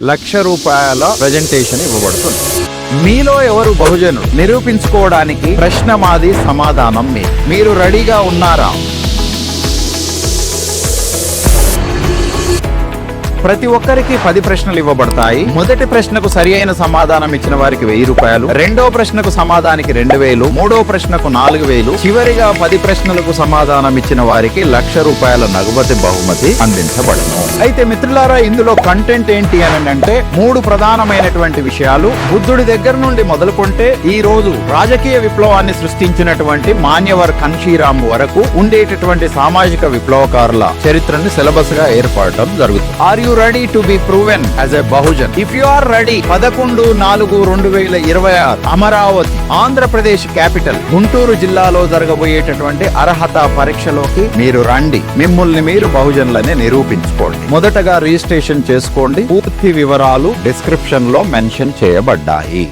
లక్ష రూపాయల ప్రజెంటేషన్ ఇవ్వబడుతుంది. మీలో ఎవరు బహుజను నిరూపించుకోవడానికి ప్రశ్న మాది సమాధానం మీ మీరు రెడీగా ఉన్నారా? ప్రతి ఒక్కరికి పది ప్రశ్నలు ఇవ్వబడతాయి. మొదటి ప్రశ్నకు సరి అయిన సమాధానం ఇచ్చిన వారికి వెయ్యి రూపాయలు. రెండో ప్రశ్నకు సమాధానికి రెండు వేలు. మూడో ప్రశ్నకు నాలుగు వేలు. చివరిగా పది ప్రశ్నలకు సమాధానం ఇచ్చిన వారికి లక్ష రూపాయల నగవతి బహుమతి అందించబడను. అయితే మిత్రులారా ఇందులో కంటెంట్ ఏంటి అని అంటే మూడు ప్రధానమైనటువంటి విషయాలు. బుద్ధుడి దగ్గర నుండి మొదలుకుంటే ఈ రోజు రాజకీయ విప్లవాన్ని సృష్టించినటువంటి మాన్యవర్ కన్షీరామ్ వరకు ఉండేటటువంటి సామాజిక విప్లవకారుల చరిత్రను సిలబస్గా ఏర్పడటం జరుగుతుంది. Are you ready to be proven as a Bahujan? If you are ready పదకొండు నాలుగు రెండు వేల ఇరవై ఆరు అమరావతి ఆంధ్రప్రదేశ్ క్యాపిటల్ గుంటూరు జిల్లాలో జరగబోయేటటువంటి అర్హత పరీక్షలోకి మీరు రండి. మిమ్మల్ని మీరు బహుజన్లనే నిరూపించుకోండి. మొదటగా రిజిస్ట్రేషన్ చేసుకోండి. పూర్తి వివరాలు డిస్క్రిప్షన్లో మెన్షన్ చేయబడ్డాయి.